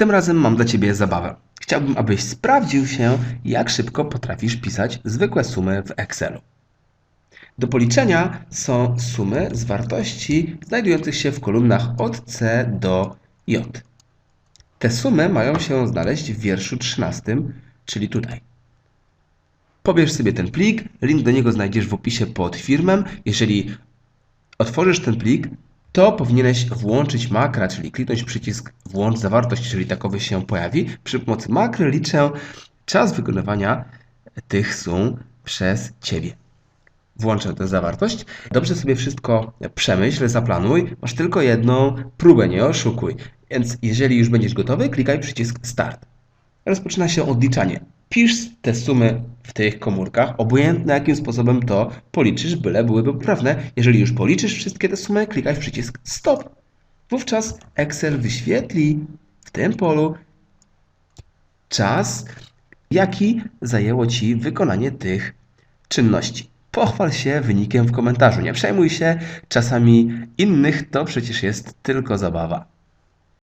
Tym razem mam dla Ciebie zabawę. Chciałbym, abyś sprawdził się, jak szybko potrafisz pisać zwykłe sumy w Excelu. Do policzenia są sumy z wartości znajdujących się w kolumnach od C do J. Te sumy mają się znaleźć w wierszu 13, czyli tutaj. Pobierz sobie ten plik, link do niego znajdziesz w opisie pod filmem. Jeżeli otworzysz ten plik, to powinieneś włączyć makra, czyli kliknąć przycisk włącz zawartość, jeżeli takowy się pojawi. Przy pomocy makry liczę czas wykonywania tych sum przez Ciebie. Włączę tę zawartość. Dobrze sobie wszystko przemyśl, zaplanuj. Masz tylko jedną próbę, nie oszukuj. Więc jeżeli już będziesz gotowy, klikaj przycisk start. Rozpoczyna się odliczanie. Pisz te sumy w tych komórkach, obojętne jakim sposobem to policzysz, byle byłyby poprawne. Jeżeli już policzysz wszystkie te sumy, klikaj w przycisk stop. Wówczas Excel wyświetli w tym polu czas, jaki zajęło Ci wykonanie tych czynności. Pochwal się wynikiem w komentarzu. Nie przejmuj się, czasami innych to przecież jest tylko zabawa.